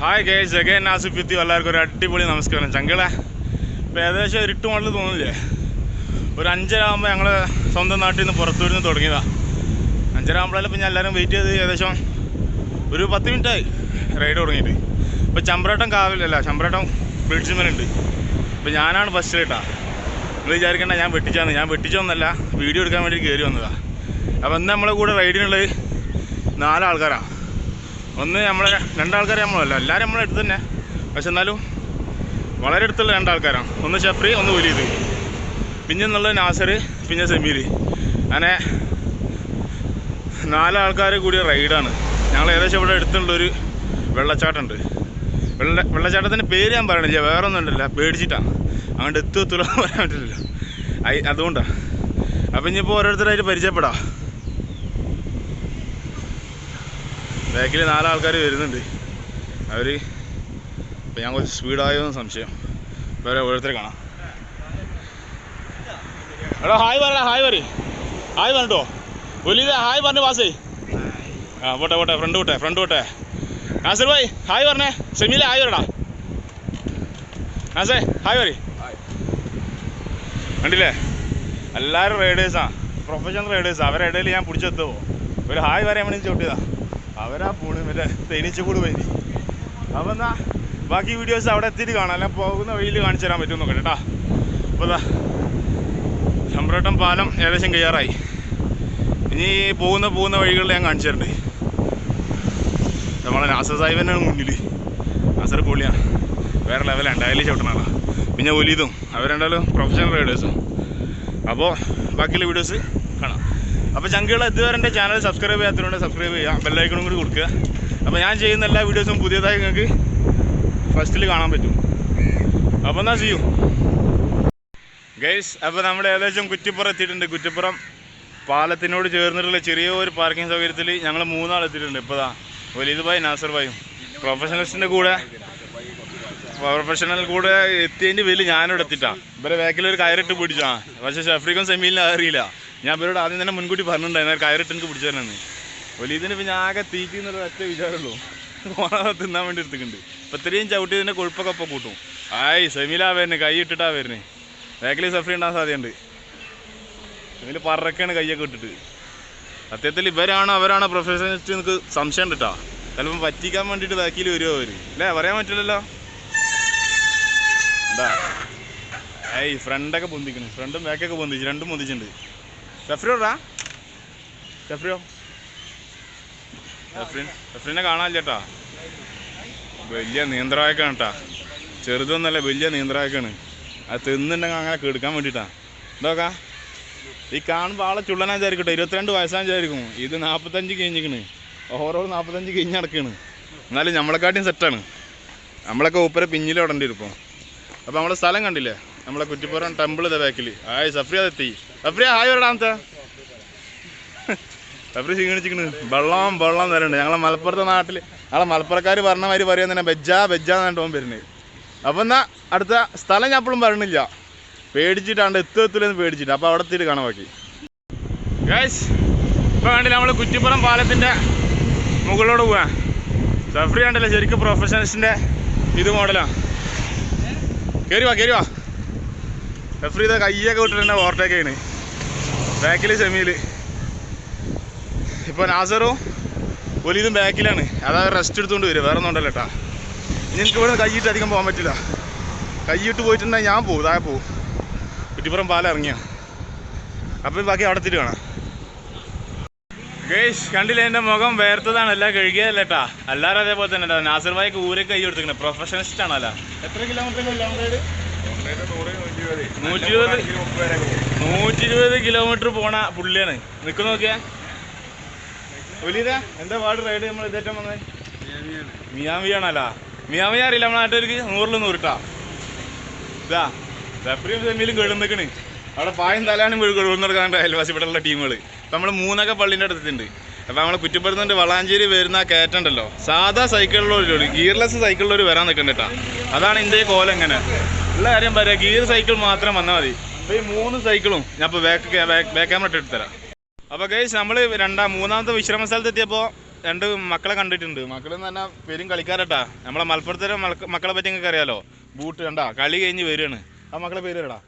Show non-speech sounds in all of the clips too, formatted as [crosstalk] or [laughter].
Hi guys again Asif എത്തി എല്ലാവർക്കും ഒരു അടിപൊളി നമസ്കാരം. ചങ്കളെ ഇപ്പോൾ ഏകദേശം ഇരുട്ട് മണിൽ തോന്നില്ലേ ഒരു അഞ്ചര ആകുമ്പോൾ ഞങ്ങൾ സ്വന്തം നാട്ടിൽ നിന്ന് പുറത്തു നിന്ന് തുടങ്ങിയതാണ് അഞ്ചര ആകുമ്പോഴല്ലേ ഇപ്പം ഞാൻ എല്ലാവരും വെയിറ്റ് ചെയ്ത് ഏകദേശം ഒരു പത്ത് മിനിറ്റായി റൈഡ് തുടങ്ങിയിട്ട്. ഇപ്പോൾ ചമ്പ്രാട്ടം കാവിലല്ല ചമ്പ്രാട്ടം ഉണ്ട്. ഇപ്പോൾ ഞാനാണ് ഫസ്റ്റ് റൈഡാ നിങ്ങൾ വിചാരിക്കേണ്ട ഞാൻ വെട്ടിച്ചാന്ന്. ഞാൻ വെട്ടിച്ചൊന്നല്ല വീഡിയോ എടുക്കാൻ വേണ്ടി കയറി വന്നതാണ് അപ്പോൾ ഇന്ന് നമ്മളെ കൂടെ റൈഡിനുള്ളത് നാലാൾക്കാരാണ് ഒന്ന് നമ്മളെ രണ്ടാൾക്കാരെ നമ്മളല്ല എല്ലാവരും നമ്മളെ അടുത്ത് തന്നെ. പക്ഷെ എന്നാലും വളരെ അടുത്തുള്ള രണ്ടാൾക്കാരാണ്. ഒന്ന് ഷഫ്രി ഒന്ന് ഒലീത് പിന്നെ എന്നുള്ളത് നാസർ പിന്നെ സെമീൽ അങ്ങനെ നാലാൾക്കാർ കൂടിയ റൈഡാണ്. ഞങ്ങൾ ഏകദേശം ഇവിടെ അടുത്തുള്ളൊരു വെള്ളച്ചാട്ടമുണ്ട്. വെള്ള വെള്ളച്ചാട്ടത്തിന്റെ പേര് ഞാൻ പറയണില്ല വേറെ ഒന്നും ഉണ്ടല്ല പേടിച്ചിട്ടാണ് അങ്ങോട്ട് എത്തു എത്തുള്ള പറയാൻ പറ്റില്ല അതുകൊണ്ടാണ് അപ്പം ഇനിയിപ്പോൾ ഓരോരുത്തരായിട്ട് പരിചയപ്പെടാം. ബാക്കിൽ നാലാൾക്കാർ വരുന്നുണ്ട്. അവർ ഇപ്പം ഞാൻ കുറച്ച് സ്പീഡായോന്ന് സംശയം. വേറെ ഓരോരുത്തരെ കാണാം. എടാ ഹായ് പറയടാ ഹായ് പറ ഹായ് പറഞ്ഞോ ഒലിത ഹായ് പറഞ്ഞു വാസേ ആ പോട്ടെ പോട്ടെ ഫ്രണ്ട് പോട്ടെ ഫ്രണ്ട് പോട്ടെ നാസർ ഭായ് ഹായ് പറഞ്ഞേ. സെമിയിലെ ഹായ് പറടാ നാസേ ഹായ് പറ കണ്ടില്ലേ? എല്ലാവരും റൈഡേഴ്സാണ് പ്രൊഫഷണൽ റൈഡേഴ്സാണ് അവരുടെ ഇടയിൽ ഞാൻ പിടിച്ചെത്തുമോ ഒരു ഹായ് പറയാൻ വേണ്ടി ചോട്ടിയതാ അവരാ പോണ് മറ്റേ തേനീച്ച കൂട് പോയി. അപ്പം എന്നാ ബാക്കി വീഡിയോസ് അവിടെ എത്തിയിട്ട് കാണാം. അല്ല പോകുന്ന വഴിയിൽ കാണിച്ചു തരാൻ പറ്റും നോക്കട്ടെ കേട്ടാ. അപ്പോൾ ഇതാ ചമ്പ്രോട്ടം പാലം ഏകദേശം കയ്യാറായി ഇനി പോകുന്ന പോകുന്ന വഴികളിൽ ഞാൻ കാണിച്ചു തരണ്ടേ. നമ്മളെ നാസർ സാഹിബനാണ് മുന്നിൽ നാസർ പൊളിയാണ് വേറെ ലെവലാണ് ഡയലി ചവിട്ടണ പിന്നെ ഒലിതും. രണ്ടാലും പ്രൊഫഷണൽ റൈഡേഴ്സും അപ്പോൾ ബാക്കിയുള്ള വീഡിയോസ് അപ്പോൾ ചങ്കുകൾ ഇതുവരെ എന്റെ ചാനൽ സബ്സ്ക്രൈബ് ചെയ്യാത്തതുകൊണ്ട് സബ്സ്ക്രൈബ് ചെയ്യുക ബെല്ലൈക്കണും കൂടി കൊടുക്കുക. അപ്പോൾ ഞാൻ ചെയ്യുന്ന എല്ലാ വീഡിയോസും പുതിയതായി നിങ്ങൾക്ക് ഫസ്റ്റിൽ കാണാൻ പറ്റും. അപ്പോൾ എന്നാൽ ചെയ്യൂ? ഗൈസ് അപ്പോൾ നമ്മൾ ഏകദേശം കുറ്റിപ്പുറം എത്തിയിട്ടുണ്ട്. കുറ്റിപ്പുറം പാലത്തിനോട് ചേർന്നിട്ടുള്ള ചെറിയ ഒരു പാർക്കിംഗ് സൗകര്യത്തിൽ ഞങ്ങൾ മൂന്നാൾ എത്തിയിട്ടുണ്ട്. ഇപ്പോൾ ദാ വലീദ് ഭായി നാസർ ഭായും. പ്രൊഫഷണൽസിന്റെ കൂടെ പ്രൊഫഷണൽ കൂടെ എത്തിയതിന്റെ പേരിൽ ഞാനിവിടെ എത്തിയിട്ടാണ് ഇവരെ ബാക്കിൽ കയറിട്ട് പിടിച്ചാണ് പക്ഷേ ഷഫ്രീഖും സെമീലിനും അറിയില്ല. ഞാൻ ഇവരോട് ആദ്യം തന്നെ മുൻകൂട്ടി പറഞ്ഞിട്ടുണ്ടായിരുന്നു കയറിട്ട് എനിക്ക് പിടിച്ചു തരണമെന്ന് ഇതിന് പിന്നെ ആകെ തീറ്റി എന്നുള്ള ഒറ്റ വിചാരമുള്ളൂ. ഓണ തിന്നാൻ വേണ്ടി എടുത്തിട്ടുണ്ട്. ഇപ്പം ഇത്രയും ചവിട്ടി തന്നെ കൊഴുപ്പൊക്കെ ഒപ്പം കൂട്ടും. ആയി സെമിലാ വരുന്നത് കൈ ഇട്ടിട്ടാ വരുന്നത് ബാക്കിൽ സഫറി ഉണ്ടാകാൻ സാധ്യതയുണ്ട്. ഇതിൽ പറക്കാണ് കൈയൊക്കെ ഇട്ടിട്ട്. സത്യത്തിൽ ഇവരാണോ അവരാണോ പ്രൊഫഷണലിസ്റ്റ് എനിക്ക് സംശയം കേട്ടോ ചിലപ്പം പറ്റിക്കാൻ വേണ്ടിയിട്ട് ബാക്കിൽ വരുമോ അവർ അല്ലേ? പറയാൻ പറ്റില്ലല്ലോ. എന്താ? ഏയ് ഫ്രണ്ടൊക്കെ പൊന്തിക്കണ്. ഫ്രണ്ടും ബാക്കൊക്കെ പൊന്തിച്ച് രണ്ടും പൊന്തിച്ചിട്ടുണ്ട്. ഷഫ്രിയോടാ ഷഫ്രിയോ ഷഫ്രിൻ ഷഫ്രിനെ കാണാൻ ചേട്ടാ. വലിയ നീന്തറായക്കാണ് കേട്ടാ ചെറുതൊന്നല്ല വലിയ നീന്തറായക്കാണ് അത് തിന്നുണ്ടെങ്കിൽ അങ്ങനെ കെടുക്കാൻ വേണ്ടിയിട്ടാ എന്താ ഈ കാണുമ്പോൾ ആളെ ചുള്ളനാ വിചാരിക്കട്ടെ. ഇരുപത്തിരണ്ട് വയസ്സാൻ വിചാരിക്കും. ഇത് നാൽപ്പത്തഞ്ച് കഴിഞ്ഞിരിക്കണ്. ഓരോ നാൽപ്പത്തഞ്ച് കഴിഞ്ഞ് നടക്കണ്. എന്നാലും നമ്മളെക്കാട്ടിയും സെറ്റാണ് നമ്മളൊക്കെ ഉപ്പര പിന്നിലോടേണ്ടി ഇപ്പോൾ അപ്പോൾ നമ്മളെ സ്ഥലം കണ്ടില്ലേ? നമ്മളെ കുറ്റിപ്പുറം ടെമ്പിൾ ഇതാ ബാക്കിൽ ഹായ് സഫ്രിയ എത്തി സഫ്രിയ ഹായ് വരടാമത്തെ സഫ്രി ക്ഷീണിച്ചിക്കണ് വെള്ളം വെള്ളം തരണ്ട്. ഞങ്ങളെ മലപ്പുറത്തെ നാട്ടിൽ ഞങ്ങളെ മലപ്പുറക്കാർ പറഞ്ഞ മാതിരി പറയാൻ തന്നെ ബെജ്ജാ ബെജ്ജാ എന്നാണ് ഓൻ വരുന്നത് അപ്പം എന്നാ അടുത്ത സ്ഥലം ഞാൻ എപ്പോഴും പറയണില്ല പേടിച്ചിട്ടാണ്ട് എത്തു എത്തില്ലെന്ന് പേടിച്ചിട്ട്. അപ്പോൾ അവിടെ എത്തിയിട്ട് കാണാൻ ബാക്കി. ഗൈസ് ഇപ്പോൾ വേണ്ടി നമ്മൾ കുറ്റിപ്പുറം പാലത്തിന്റെ മുകളിലോട് പോവാ. സഫ്രി കണ്ടല്ലേ? ശരിക്കും പ്രൊഫഷണൽസിന്റെ ഇത് മോഡലാണ് കയറി വാ കയറി വാ. സഫ്രി ഇതാ കയ്യൊക്കെ വിട്ടിട്ടുണ്ട് ഓവർടേക്ക് ചെയ്യണ്. ബാക്കിൽ സെമിയിൽ ഇപ്പോൾ നാസറും ഒലിതും ബാക്കിലാണ് അതാ റെസ്റ്റ് എടുത്തുകൊണ്ട് വരും വേറെ ഒന്നും ഉണ്ടല്ലോ കേട്ടാ ഇനി എനിക്ക് ഇവിടെ കൈയിട്ട് അധികം പോകാൻ പറ്റില്ല. കൈയിട്ട് പോയിട്ടുണ്ടെങ്കിൽ ഞാൻ പോകും താഴെ പോകും കുറ്റിപ്പുറം പാലം ഇറങ്ങിയ. അപ്പം ബാക്കി അവിടെ തിരി കാണാം ഗേഷ് കണ്ടില്ല എന്റെ മുഖം വേർത്തതാണ്. എല്ലാം കഴുകിയതല്ല കേട്ടാ എല്ലാവരും അതേപോലെ തന്നെ നാസർ ഭായിക്ക് ഊരൊക്കെ കൈ കൊടുത്തിരിക്കുന്നത് പ്രൊഫഷണലിസ്റ്റ് ആണല്ലോ. എത്ര കിലോമീറ്റർ കിലോമീറ്റർ നൂറ്റി ഇരുപത് നൂറ്റി ഇരുപത് കിലോമീറ്റർ പോണ പുള്ളിയാണ്. നിൽക്കു നോക്കിയാ. ഒലീത എന്താ പാട് റൈഡ് നമ്മൾ ഇതേറ്റം വന്നത് മിയാമിയാണല്ലോ. മിയാമി അറിയില്ല നമ്മളെ നാട്ടുകാർക്ക്? നൂറിൽ നൂറിട്ടാ. ഇതാ റഫറിയും സെമിയിലും കെഴുന്നേക്കണ് അവിടെ പായം തലാനും കെഴുന്നെടുക്കാണ്ട് അയൽവാസി ഇവിടെ ഉള്ള ടീമുകൾ ഇപ്പം നമ്മൾ മൂന്നൊക്കെ പള്ളിന്റെ അടുത്തുണ്ട് അപ്പോൾ നമ്മൾ കുറ്റപ്പെടുത്തുന്നുണ്ട് വളാഞ്ചേരി വരുന്ന കയറ്റുണ്ടല്ലോ സാധാ സൈക്കിളിലൊരു ഗിയർലെസ് സൈക്കിളിലൊരു വരാൻ നിൽക്കണ്ട കേട്ടോ. അതാണ് ഇന്ത്യയെ കോലം എങ്ങനെ ഉള്ള കാര്യം പറയാം ഗിയർ സൈക്കിൾ മാത്രം വന്നാൽ മതി. അപ്പോൾ ഈ മൂന്ന് സൈക്കിളും ഞാൻ ഇപ്പോൾ ബാക്ക് ബാക്ക് ക്യാമറ ഇട്ട് എടുത്തരാം അപ്പോൾ ഗൈസ് നമ്മൾ രണ്ടാം മൂന്നാമത്തെ വിശ്രമ സ്ഥലത്ത് എത്തിയപ്പോ രണ്ട് മക്കളെ കണ്ടിട്ടുണ്ട്. മക്കൾ എന്ന് പറഞ്ഞാൽ പേരും കളിക്കാരട്ടാ. നമ്മളെ മലപ്പുറത്തെ മക്കളെ പറ്റി നിങ്ങൾക്ക് അറിയാലോ? ബൂട്ട് കണ്ടാ കളി കഴിഞ്ഞ് വരികയാണ്. ആ മക്കളെ പേര് കേടാ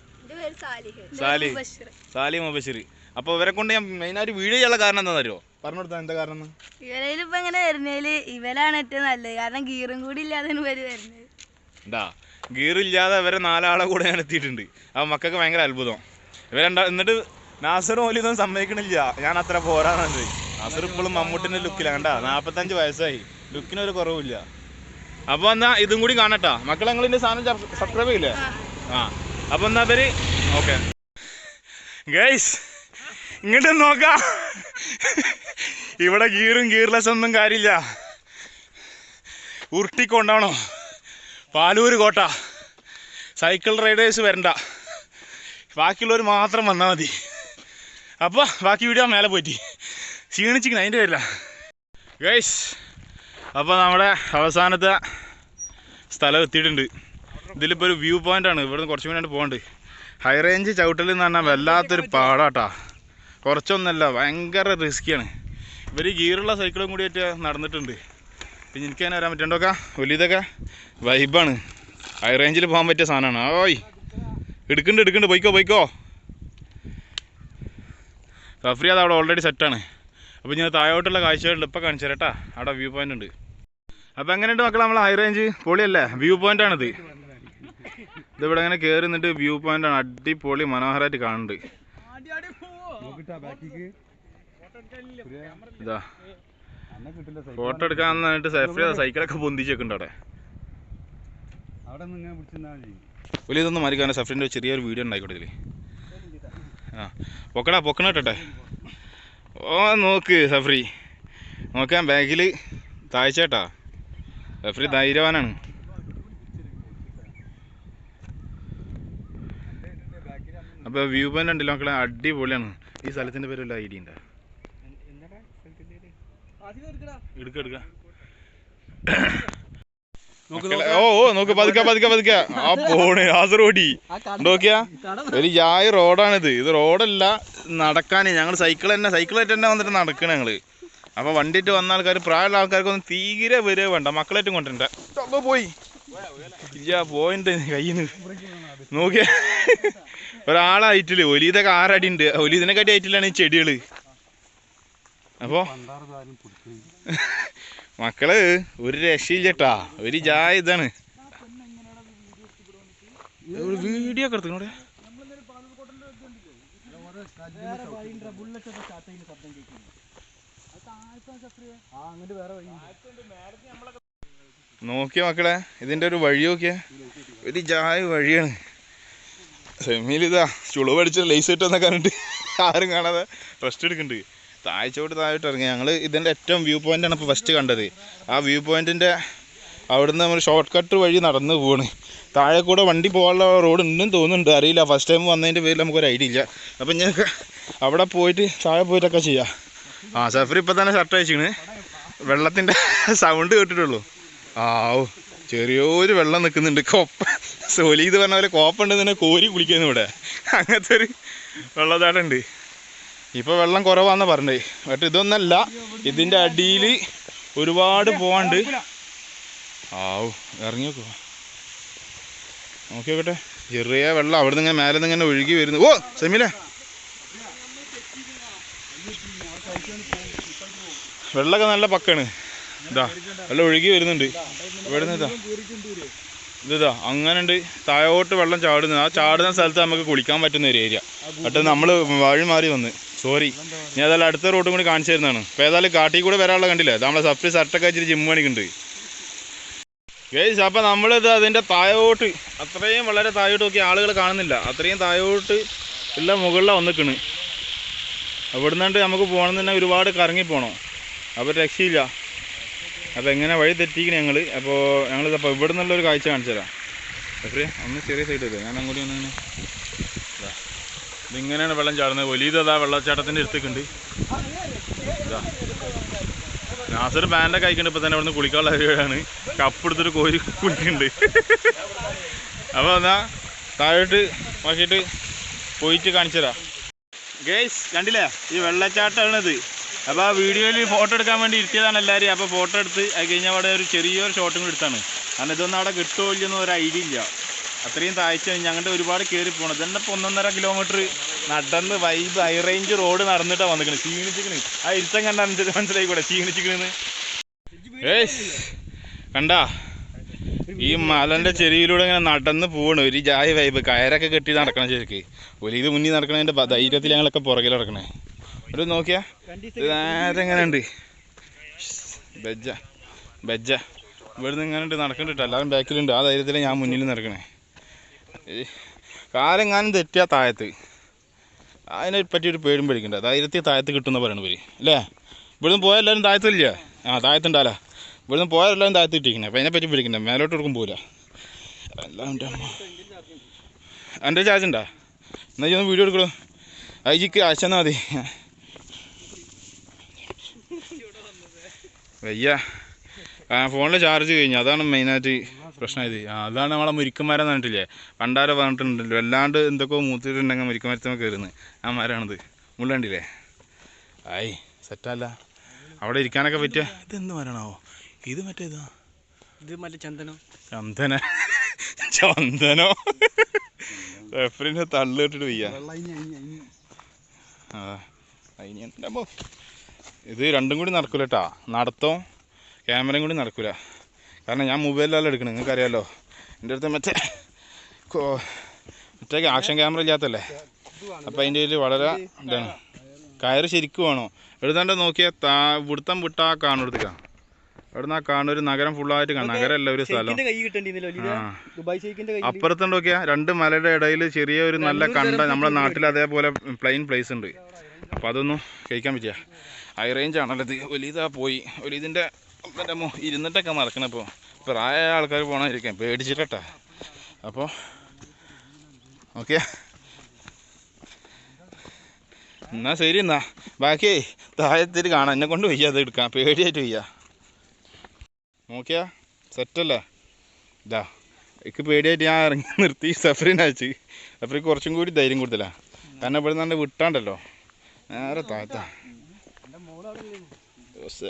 സാലി സാലി മുബഷിർ. അപ്പോൾ ഇവരെ കൊണ്ട് ഞാൻ മെയിനായിട്ട് വീഡിയോ ചെയ്യാനുള്ള കാരണം എന്താണെന്ന് അറിയോ പറഞ്ഞു കൊടുത്താൽ എന്താ കാരണം ഇപ്പൊ ഇങ്ങനെ വരുന്നതിൽ ഇവരാണ് ഏറ്റവും നല്ലത്. കാരണം ഗീറും കൂടി ഇല്ലാതെ വരുവായിരുന്നു വരുന്നത്. ഗീറില്ലാതെ ഇവരെ നാലാളെ കൂടെ ഞാൻ എത്തിയിട്ടുണ്ട്. ആ മക്കൾക്ക് ഭയങ്കര അത്ഭുതം. ഇവരെന്താ എന്നിട്ട് നാസറും ഓലിതൊന്നും സമ്മതിക്കണില്ല. ഞാൻ അത്ര പോരാന്നത് നാസർ ഇപ്പോഴും മമ്മൂട്ടിന്റെ ലുക്കിലാണ് കണ്ടാ? നാൽപ്പത്തഞ്ച് വയസ്സായി. ലുക്കിനൊരു കുറവില്ല അപ്പൊ എന്നാ ഇതും കൂടി കാണട്ടാ. മക്കൾ നിങ്ങൾ ഇതിന്റെ സാധനം സബ്സ്ക്രൈബ് ചെയ്യില്ലേ? ആ. അപ്പൊ എന്നാ അവർ ഓക്കെ. ഗൈസ് ഇങ്ങോട്ട് നോക്കാം. ഇവിടെ ഗീറും ഗീർലെസ് ഒന്നും കാര്യമില്ല. ഉരുട്ടിക്കൊണ്ടാണോ? പാലൂര് കോട്ട. സൈക്കിൾ റൈഡേഴ്സ് വരണ്ട. ബാക്കിയുള്ളവർ മാത്രം വന്നാൽ മതി. അപ്പോൾ ബാക്കി വീഡിയോ മേലെ പോയിട്ട്. ക്ഷീണിച്ചിരിക്കണം അതിന്റെ പേരില്ല ഗൈസ് അപ്പോൾ നമ്മുടെ അവസാനത്തെ സ്ഥലം എത്തിയിട്ടുണ്ട്. ഇതിലിപ്പോൾ ഒരു വ്യൂ പോയിന്റ് ആണ്. ഇവിടുന്ന് കുറച്ച് മുന്നേ പോകണ്ട് ഹൈ റേഞ്ച് ചവിട്ടൽ എന്ന് പറഞ്ഞാൽ വല്ലാത്തൊരു പാടാട്ടാ. കുറച്ചൊന്നല്ല ഭയങ്കര റിസ്ക്കിയാണ് ഇവർ ഗീറുള്ള സൈക്കിളും കൂടിയിട്ട് നടന്നിട്ടുണ്ട്. പിന്നെ എനിക്ക് തന്നെ വരാൻ പറ്റണ്ടോക്ക വലിയതൊക്കെ? വൈബാണ്. ഹൈ റേഞ്ചിൽ പോകാൻ പറ്റിയ സാധനമാണ് ഓയ്. എടുക്കുന്നുണ്ട് എടുക്കുന്നുണ്ട് പോയിക്കോ പോയിക്കോ. റഫറി അത് അവിടെ ഓൾറെഡി സെറ്റാണ് അപ്പോൾ ഞാൻ താഴോട്ടുള്ള കാഴ്ചകളിൽ ഇപ്പോൾ കാണിച്ചു തരട്ടാ അവിടെ വ്യൂ പോയിന്റ് ഉണ്ട്. അപ്പോൾ എങ്ങനെയുണ്ട് മക്കൾ നമ്മൾ ഹൈ റേഞ്ച് പൊളിയല്ലേ? വ്യൂ പോയിന്റ് ആണിത്. ഇതിവിടെ അങ്ങനെ കയറി നിന്നിട്ട് വ്യൂ പോയിന്റ് ആണ്. അടിപൊളി മനോഹരമായിട്ട് കാണുന്നുണ്ട് ഇതാ. ഫോട്ടോ എടുക്കാൻ സൈഫറി സൈക്കിളൊക്കെ പൊന്തിച്ചേക്കുണ്ട് അവിടെ. അവിടെ ഇങ്ങനെ പിടിച്ചിരുന്നാ വലിയ ഇതൊന്നും മറിക്കാൻ സഫറിന്റെ ചെറിയൊരു വീഡിയോ ഉണ്ടായിക്കോട്ടെ ആ പൊക്കടാ പൊക്കണ ഓ നോക്ക് സഫറി നോക്കാൻ ബാഗിൽ താഴ്ചേട്ടാ സഫറി ധൈര്യവാനാണ്. അപ്പോൾ വ്യൂ പോയിന്റ് ഉണ്ടല്ലോ മക്കളെ അടിപൊളിയാണ്. ഈ സ്ഥലത്തിന്റെ പേര് ഐ ഐഡിയ ഉണ്ടോ? ഓ ഓ നോക്ക് പതുക്കെ പതുക്കെ പതുക്കെ. ആ [laughs] പോണ് ആസറോടി നോക്കിയാ? ഒരു ജായ റോഡാണിത്. ഇത് റോഡല്ല നടക്കാന് ഞങ്ങൾ സൈക്കിൾ തന്നെ സൈക്കിളായിട്ട് തന്നെ വന്നിട്ട് നടക്കണ ഞങ്ങൾ. അപ്പൊ വണ്ടിയിട്ട് വന്ന ആൾക്കാർ പ്രായമുള്ള ആൾക്കാർക്കൊന്നും തീരെ വരെ വേണ്ട. മക്കളായിട്ടും കൊണ്ടുണ്ട് പോയി. ഇല്ല പോയിന്റ് നിന്ന് നോക്കിയ. ഒരാളായിട്ടില്ല ഒലീതൊക്കെ ആറടി ഉണ്ട്. ഒലീതിനെക്കാട്ടി ആയിട്ടില്ലാണ് ഈ ചെടികൾ. അപ്പോ? പണ്ടാറ് കാര്യം പിടിക്കും മക്കൾ ഒരു രക്ഷയില്ലട്ടാ. ഒരു ജായ ഇതാണ്. വീഡിയോ ഒക്കെ നോക്കിയ മക്കളെ ഇതിന്റെ ഒരു വഴി നോക്കിയ. ഒരു ജായ വഴിയാണ്. സെമിയിൽ ഇതാ ചുളു പഠിച്ച ലൈസ് ഇട്ടെന്നൊക്കെ കണ്ടിട്ട് ആരും കാണാതെ റെസ്റ്റ് എടുക്കുന്നുണ്ട് താഴ്ചോട്ട് താഴോട്ട് ഇറങ്ങി. ഞങ്ങൾ ഇതിന്റെ ഏറ്റവും വ്യൂ പോയിന്റാണ് ഇപ്പോൾ ഫസ്റ്റ് കണ്ടത്. ആ വ്യൂ പോയിന്റിന്റെ അവിടുന്ന് നമ്മൾ ഷോർട്ട് കട്ട് വഴി നടന്ന് പോവാണ്. താഴെ കൂടെ വണ്ടി പോകാനുള്ള റോഡ് ഉണ്ടെന്ന് തോന്നുന്നുണ്ട്. അറിയില്ല. ഫസ്റ്റ് ടൈം വന്നതിന്റെ പേരിൽ നമുക്കൊരു ഐഡിയ ഇല്ല. അപ്പം ഞങ്ങൾക്ക് അവിടെ പോയിട്ട് താഴെ പോയിട്ടൊക്കെ ചെയ്യാം. ആ സഫർ ഇപ്പം തന്നെ ഷർട്ട് അയച്ചിക്കണ് വെള്ളത്തിന്റെ സൗണ്ട് കേട്ടിട്ടുള്ളൂ. ആ ഓ ചെറിയൊരു വെള്ളം നിൽക്കുന്നുണ്ട്. കോപ്പ. സോലി ഇത് പറഞ്ഞ പോലെ കോപ്പുണ്ട് തന്നെ കോരി കുളിക്കുന്നു ഇവിടെ. അങ്ങനത്തെ ഒരു വെള്ളച്ചാട്ടമുണ്ട് ഇപ്പോൾ വെള്ളം കുറവാന്ന് പറഞ്ഞേ ബട്ട് ഇതൊന്നല്ല ഇതിന്റെ അടിയിൽ ഒരുപാട് പോവാണ്ട്. ആവു ഇറങ്ങി നോക്കുക നോക്കി നോക്കട്ടെ. ചെറിയ വെള്ളം അവിടെ നിന്ന് ഇങ്ങനെ മേലെ നിന്ന് ഇങ്ങനെ ഒഴുകി വരുന്നു. ഓ സെമിലെ. വെള്ളമൊക്കെ നല്ല പക്കാണ് ഇതാ വെള്ളം ഒഴുകി വരുന്നുണ്ട്. ഇവിടെ നിന്ന് ഇതാ ഇതാ അങ്ങനെ ഉണ്ട് താഴോട്ട് വെള്ളം ചാടുന്നത് ആ ചാടുന്ന സ്ഥലത്ത് നമുക്ക് കുളിക്കാൻ പറ്റുന്ന ഒരു ഏരിയ എന്നിട്ട് നമ്മൾ വഴി മാറി വന്ന്. സോറി. ഞാൻ ഏതായാലും അടുത്ത റോഡും കൂടി കാണിച്ചു തരുന്നതാണ്. അപ്പോൾ ഏതായാലും കാട്ടിൽ കൂടെ വരാനുള്ള കണ്ടില്ല? നമ്മളെ സപ്ലി ഷർട്ടൊക്കെ വെച്ചിട്ട് ജിമ്മ് പണിക്കുന്നുണ്ട്. ഗൈസ് അപ്പം നമ്മളിത് അതിന്റെ താഴോട്ട് അത്രയും വളരെ താഴോട്ട് നോക്കി ആളുകൾ കാണുന്നില്ല. അത്രയും താഴോട്ട് ഉള്ള മുകളിലാണ് വന്നിക്കണ്. നിന്നിട്ട് നമുക്ക് പോകണമെന്ന് ഒരുപാട് കറങ്ങി അപ്പോൾ രക്ഷയില്ല. അപ്പോൾ എങ്ങനെ വഴി തെറ്റിക്കണ ഞങ്ങൾ അപ്പോൾ ഞങ്ങൾ അപ്പോൾ ഇവിടെ നിന്നുള്ളൊരു കാഴ്ച കാണിച്ചു തരാം. ഒന്ന് ചെറിയ സൈഡ് വരും. ഞാൻ അങ്ങോട്ട് വന്നു ഇതാ ഇതിങ്ങനെയാണ് വെള്ളം ചാടുന്നത്. വലിയതാ വെള്ളച്ചാട്ടത്തിന്റെ അടുത്തേക്കുണ്ട്. ഇതാ. നാസർ പാന്റൊക്കെ അയക്കുന്നുണ്ട് ഇപ്പോൾ തന്നെ അവിടുന്ന് കുളിക്കാനുള്ള കപ്പ് എടുത്തിട്ട് കോരി കുളിക്കുന്നുണ്ട് അപ്പോൾ എന്നാ താഴോട്ട് നോക്കിയിട്ട് പോയിട്ട് കാണിച്ചു തരാം. ഗേസ് കണ്ടില്ലേ? ഈ വെള്ളച്ചാട്ടമാണിത്. അപ്പോൾ ആ വീഡിയോയിൽ ഫോട്ടോ എടുക്കാൻ വേണ്ടി ഇരുത്തിയതാണ് എല്ലാവരും. അപ്പോൾ ഫോട്ടോ എടുത്ത് അത് കഴിഞ്ഞാൽ അവിടെ ഒരു ചെറിയൊരു ഷോട്ടും കൂടി എടുത്താണ്. കാരണം ഇതൊന്നും അവിടെ കിട്ടുമോ ഇല്ലെന്ന് ഒരു ഐഡിയ ഇല്ല. അത്രയും താഴ്ച ഞങ്ങളുടെ ഒരുപാട് കയറി പോകണം ഇതന്നെ ഒന്നൊന്നര കിലോമീറ്റർ നടന്ന് വൈബ് ഹൈ റേഞ്ച് റോഡ് നടന്നിട്ടാണ് വന്നിക്കണ്. ക്ഷീണിച്ചിക്കണ്. ആ ഇരുത്തം കണ്ട അനുസരിച്ച് മനസ്സിലായിക്കൂടെ? ക്ഷീണിച്ചിക്കണെന്ന് ഏയ് കണ്ടാ? ഈ മലന്റെ ചെറിയിലൂടെ ഇങ്ങനെ നടന്ന് പോകണം ഒരു ജായ വൈബ് കയറൊക്കെ കെട്ടി നടക്കണം ശരിക്ക്. ഒരു ഇത് മുന്നിൽ നടക്കണതിന്റെ ബ- ധൈര്യത്തിൽ ഞങ്ങളൊക്കെ പുറകിൽ നടക്കണേ. ഒരു നോക്കിയാ? നേരെ എങ്ങനെ ഉണ്ട് ബെജ്ജ. ബെജ്ജ. ഇവിടുന്ന് ഇങ്ങനെ ഉണ്ട് നടക്കണ്ടിട്ടോ. എല്ലാവരും ബാക്കിലുണ്ട് ആ ധൈര്യത്തിൽ ഞാൻ മുന്നിൽ നടക്കണേ. കാലെങ്ങാനും തെറ്റിയാ താഴത്ത്. അതിനെ ഒരു പേരും പേടിക്കണ്ട. ധൈര്യത്തിൽ താഴത്ത് കിട്ടുന്ന പറയണ പേര് അല്ലേ? ഇവിടുന്ന് പോയാൽ എല്ലാവരും താഴത്തില്ല ആ താഴത്തുണ്ടാല. ഇവിടുന്ന് പോയാൽ എല്ലാവരും താഴത്ത് കിട്ടിക്കണേ അപ്പം അതിനെ പറ്റി പേടിക്കണ്ട. മേലോട്ട് കൊടുക്കും പോരാ. എല്ലാം എന്റെ അമ്മ. ചാർജ് ഉണ്ടാ? എന്നാ ഒന്ന് വീഡിയോ എടുക്കണോ അയച്ചിക്ക് അയച്ചെന്നാ മതി. വയ്യ. ആ ഫോണിൽ ചാർജ് കഴിഞ്ഞു. അതാണ് മെയിനായിട്ട് പ്രശ്നമായത്. ആ അതാണ് നമ്മളെ മുരിക്കന്മാരെ പറഞ്ഞിട്ടില്ലേ? പണ്ടാരെ പറഞ്ഞിട്ടുണ്ടല്ലോ. വല്ലാണ്ട് എന്തൊക്കെയോ മൂത്തിട്ടുണ്ടെങ്കിൽ മുരിക്കമരത്തമ്മ കയറുന്നത് ആ മരമാണിത് മുള്ളണ്ടില്ലേ ആയി സെറ്റല്ല അവിടെ ഇരിക്കാനൊക്കെ പറ്റിയ ഇതെന്ത് മരണാവോ? ഇത് മറ്റേതാ? ഇത് മറ്റേ ചന്ദനോ. ചന്ദന. ചന്ദനോ? റെഫറിനെ തള്ളിട്ടിട്ട് വയ്യ. ഇത് രണ്ടും കൂടി നടക്കൂല കേട്ടാ നടത്തവും ക്യാമറയും കൂടി നടക്കില്ല കാരണം ഞാൻ മൊബൈലിലല്ല എടുക്കണം നിങ്ങൾക്ക് അറിയാലോ എന്റെ അടുത്ത് മറ്റേ മറ്റേ ആക്ഷൻ ക്യാമറ ഇല്ലാത്തല്ലേ? അപ്പം അതിന്റെ ഇതിൽ വളരെ ഇതാണ്. കയറ് ശരിക്കും വേണോ? എഴുതാണ്ട് നോക്കിയാൽ താ ഇവിടുത്തം വിട്ടാ കാണുകൊടുത്തേക്കാം എവിടുന്ന് ആ കാണുന്ന ഒരു നഗരം ഫുള്ളായിട്ട് കാണാം. നഗരമല്ല ഒരു സ്ഥലം. അപ്പുറത്തുണ്ട് നോക്കിയാ രണ്ട് മലയുടെ ഇടയിൽ ചെറിയ ഒരു നല്ല കണ്ട നമ്മുടെ നാട്ടിൽ അതേപോലെ പ്ലെയിൻ പ്ലേസ് ഉണ്ട്. അപ്പം അതൊന്നും കഴിക്കാൻ പറ്റിയ. ഹൈ റേഞ്ച് ആണല്ലോ ഇത്. ഒലിതാ പോയി. ഒലിതിന്റെ എന്റെ ഇരുന്നിട്ടൊക്കെ നടക്കണം ഇപ്പോൾ പ്രായ ആൾക്കാർ പോകണമായിരിക്കാം പേടിച്ചിട്ടാ അപ്പോൾ ഓക്കെ. എന്നാ ശരി എന്നാ. ബാക്കി താഴത്തിൽ കാണാം. എന്നെ കൊണ്ട് വയ്യ അത് എടുക്കാം പേടിയായിട്ട് വയ്യ. നോക്കിയാ സെറ്റല്ലേ? ഇതാ എനിക്ക് പേടിയായിട്ട് ഞാൻ ഇറങ്ങി നിർത്തി സഫറിനെ അയച്ച് സഫറി കുറച്ചും കൂടി ധൈര്യം കൊടുത്തില്ല. കാരണം ഇവിടെ നിന്ന് വിട്ടാണ്ടല്ലോ. നേരെ താഴ്ത്താ.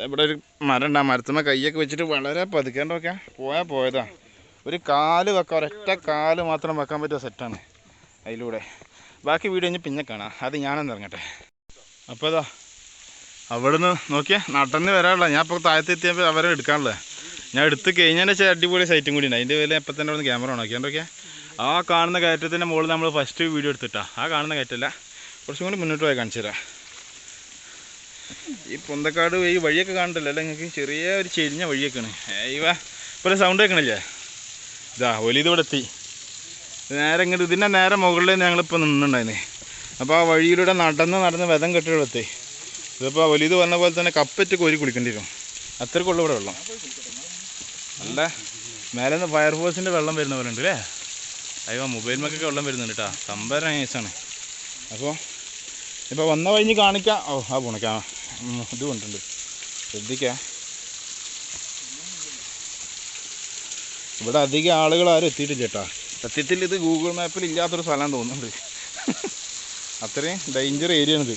ഇവിടെ ഒരു മരം ഉണ്ട് മരത്തുമ്മ കൈയൊക്കെ വെച്ചിട്ട് വളരെ പതുക്കേണ്ടൊക്കെ പോയാൽ പോയതാ. ഒരു കാൽ വെക്കാം. ഒരൊറ്റ കാൽ മാത്രം വെക്കാൻ പറ്റിയ സെറ്റാണ് അതിലൂടെ. ബാക്കി വീഡിയോ ഇനി പിന്നെ കാണാം. അത് ഞാനൊന്ന് ഇറങ്ങട്ടെ. അപ്പോൾ ഇതാ അവിടുന്ന് നോക്കിയാൽ നടന്ന് വരാനുള്ള. ഞാൻ ഇപ്പോൾ താഴത്തെത്തിയപ്പോൾ അവരെ എടുക്കാനുള്ളത് ഞാൻ എടുത്ത് കഴിഞ്ഞാൽ ശേഷം അടിപൊളി സൈറ്റും കൂടി ഉണ്ട്. അതിന്റെ വില എപ്പോൾ തന്നെ അവിടെ ക്യാമറ ഓണാക്കി എന്തൊക്കെ ആ കാണുന്ന കയറ്റത്തിന്റെ മുകളിൽ നമ്മൾ ഫസ്റ്റ് വീഡിയോ എടുത്തിട്ടാ. ആ കാണുന്ന കയറ്റല്ല. കുറച്ചും കൂടി മുന്നോട്ട് പോയി കാണിച്ചു തരാം ഈ പൊന്തക്കാട് ഈ വഴിയൊക്കെ കാണണ്ടല്ലോ അല്ലേ നിങ്ങൾക്ക്? ചെറിയ ഒരു ചെരിഞ്ഞ വഴിയൊക്കെയാണ്. ഏയ്വ ഇപ്പോൾ സൗണ്ട് കേൾക്കണില്ലേ? ഇതാ ഒലിത് ഇവിടെ എത്തി. നേരെ ഇങ്ങോട്ട് ഇതിന്റെ നേരെ മുകളിൽ ഞങ്ങളിപ്പോൾ നിന്നുണ്ടായിരുന്നു അപ്പോൾ ആ വഴിയിലൂടെ നടന്ന് നടന്ന് വെതം കെട്ടിടത്തി ഇതിപ്പോൾ ഒലിത് വന്ന പോലെ തന്നെ കപ്പറ്റ് കോരി കുളിക്കേണ്ടി വരും അത്രക്കുള്ള ഇവിടെ വെള്ളം. നല്ല മേലെ നിന്ന് ഫയർഫോഴ്സിന്റെ വെള്ളം വരുന്ന പോലെ ഉണ്ട് അല്ലേ? അയ്യോ മൊബൈൽ മക്കൊക്കെ വെള്ളം വരുന്നുണ്ട് കേട്ടോ സംഭരം നൈസാണ് അപ്പോൾ ഇപ്പോൾ വന്ന വഴിഞ്ഞ് കാണിക്കാം. ഓ ആ പോണക്കാം ഇത് കൊണ്ടുണ്ട്. ശ്രദ്ധിക്കാം. ഇവിടെ അധികം ആളുകൾ ആരും എത്തിയിട്ടില്ല ചേട്ടാ സത്യത്തിൽ ഇത് ഗൂഗിൾ മാപ്പിൽ ഇല്ലാത്തൊരു സ്ഥലം തോന്നുന്നുണ്ട്. അത്രയും ഡേഞ്ചർ ഏരിയ ആണിത്.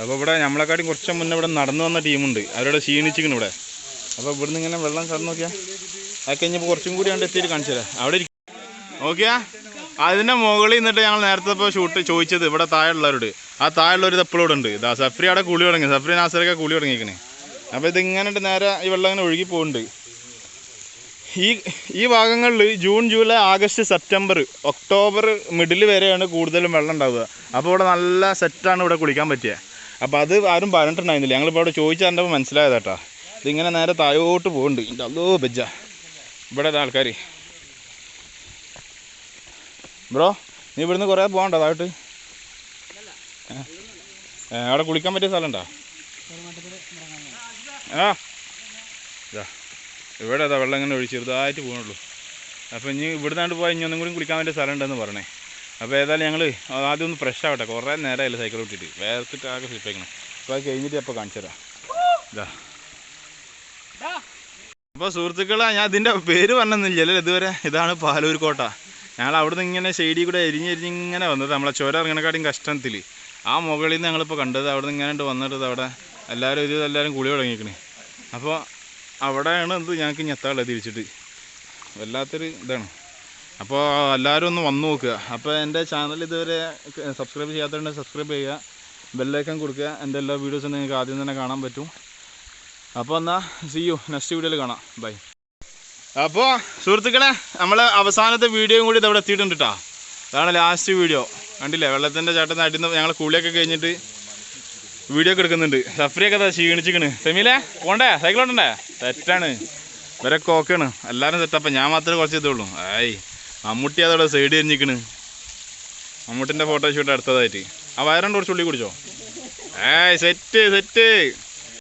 അപ്പോൾ ഇവിടെ നമ്മളെക്കാട്ടി കുറച്ച് മുന്നേ ഇവിടെ നടന്നു വന്ന ടീമുണ്ട്. അവരോട് ക്ഷീണിച്ചിരിക്കുന്നു ഇവിടെ. അപ്പോൾ ഇവിടുന്ന് ഇങ്ങനെ വെള്ളം കടന്നു നോക്കിയാൽ അത് കഴിഞ്ഞപ്പോൾ കുറച്ചും കൂടി കണ്ട് എത്തിയിട്ട് കാണിച്ചു തരാം. അവിടെ ഓക്കെയാ അതിന്റെ മുകളിൽ നിന്നിട്ട് ഞങ്ങൾ നേരത്തെ ഇപ്പോൾ ഷൂട്ട് ചോദിച്ചത് ഇവിടെ താഴെയുള്ളവരോട്. ആ താഴെയുള്ള ഒരു ഇവിടെ ഉണ്ട് ഇതാ സഫ്രി അവിടെ കുളി തുടങ്ങി. സഫ്രി നാസറൊക്കെ കുളി തുടങ്ങിയിരിക്കണേ അപ്പോൾ ഇതിങ്ങനെ നേരെ ഈ വെള്ളം ഇങ്ങനെ ഒഴുകി പോകുന്നുണ്ട് ഈ ഈ ഭാഗങ്ങളിൽ June July August September October middle വരെയാണ് കൂടുതലും വെള്ളം ഉണ്ടാവുക. അപ്പോൾ ഇവിടെ നല്ല സെറ്റാണ് ഇവിടെ കുളിക്കാൻ പറ്റിയത് അപ്പോൾ അത് ആരും പറഞ്ഞിട്ടുണ്ടായിരുന്നില്ല. ഞങ്ങളിപ്പോൾ അവിടെ ചോദിച്ചു കണ്ടപ്പോൾ മനസ്സിലായതാട്ടാ. ഇതിങ്ങനെ നേരെ താഴോട്ട് പോകുന്നുണ്ട് അതോ ബെജ്ജ. ഇവിടെ ആൾക്കാർ ബ്രോ നീ ഇവിടുന്ന് കുറേ പോകണ്ടോ താഴോട്ട് അവിടെ കുളിക്കാൻ പറ്റിയ സ്ഥലമുണ്ടോ? ആ. ഇതാ ഇവിടെ അതാ വെള്ളം ഇങ്ങനെ ഒഴിച്ച് ചെറുതായിട്ട് പോകണുള്ളൂ അപ്പോൾ ഇനി ഇവിടുന്നാണ്ട് പോയാൽ ഇനി ഒന്നും കൂടി കുളിക്കാൻ പറ്റിയ സ്ഥലം ഉണ്ടെന്ന് പറഞ്ഞേ അപ്പോൾ ഏതായാലും ഞങ്ങൾ ആദ്യം ഒന്ന് ഫ്രഷ് ആവട്ടെ. കുറേ നേരമായില്ല സൈക്കിൾ വിട്ടിട്ട് വേർത്തിട്ട് ആകെ സ്ലിപ്പേക്കണം അപ്പോൾ അത് കഴിഞ്ഞിട്ട് അപ്പോൾ കാണിച്ചു തരാം. ഇതാ അപ്പോൾ സുഹൃത്തുക്കളെ ഞാൻ ഇതിന്റെ പേര് പറഞ്ഞൊന്നുമില്ലല്ലോ ഇതുവരെ? ഇതാണ് പാലൂർ കോട്ട ഞങ്ങൾ അവിടുന്ന് ഇങ്ങനെ ഷെയ്ഡി കൂടെ എരിഞ്ഞെരിഞ്ഞ് ഇങ്ങനെ വന്നത്. നമ്മളെ ചുരം ഇറങ്ങണക്കാട്ടിയും കഷ്ടത്തിൽ ആ മുകളിൽ നിന്ന് ഞങ്ങളിപ്പോൾ കണ്ടത് അവിടെ നിന്ന് ഇങ്ങനെ വന്നിട്ട് അവിടെ എല്ലാവരും ഒരു എല്ലാവരും കുളി തുടങ്ങിക്കണേ അപ്പോൾ അവിടെയാണ് എന്ത് ഞങ്ങൾക്ക് ഞെത്താളെ തിരിച്ചിട്ട്. വല്ലാത്തൊരു ഇതാണ്. അപ്പോൾ എല്ലാവരും ഒന്ന് വന്നു നോക്കുക. അപ്പോൾ എന്റെ ചാനൽ ഇതുവരെ സബ്സ്ക്രൈബ് ചെയ്യാത്തവരുടെ സബ്സ്ക്രൈബ് ചെയ്യുക. ബെല്ലൈക്കൺ കൊടുക്കുക. എന്റെ എല്ലാ വീഡിയോസും നിങ്ങൾക്ക് ആദ്യം തന്നെ കാണാൻ പറ്റും. അപ്പോൾ എന്നാൽ സി യു നെക്സ്റ്റ് വീഡിയോയിൽ കാണാം. ബൈ അപ്പോൾ സുഹൃത്തുക്കളെ നമ്മൾ അവസാനത്തെ വീഡിയോയും കൂടി ഇതവിടെ എത്തിയിട്ടുണ്ട് കേട്ടോ അതാണ് ലാസ്റ്റ് വീഡിയോ കണ്ടില്ലേ? വെള്ളത്തിന്റെ ചാട്ടം നാട്ടിൽ നിന്ന് ഞങ്ങൾ കുളിയൊക്കെ കഴിഞ്ഞിട്ട് വീഡിയോ ഒക്കെ എടുക്കുന്നുണ്ട്. സഫറിയൊക്കെ അതാ ക്ഷീണിച്ചിക്കണ് സെമീലെ പോണ്ടേ? സൈക്കിൾ ഓട്ടണ്ടേ? തെറ്റാണ് ഇവരൊക്കെ ഓക്കെയാണ് എല്ലാവരും സെറ്റപ്പം ഞാൻ മാത്രമേ കുറച്ച് ഇതുള്ളൂ ആയി മമ്മൂട്ടി അതോടെ സൈഡ് എരിഞ്ഞിക്കണ് മമ്മൂട്ടിന്റെ ഫോട്ടോഷൂട്ട് അടുത്തതായിട്ട്. ആ വയറുണ്ട് കുറച്ച് ഉള്ളി കുടിച്ചോ? ഏയ് സെറ്റ് സെറ്റ്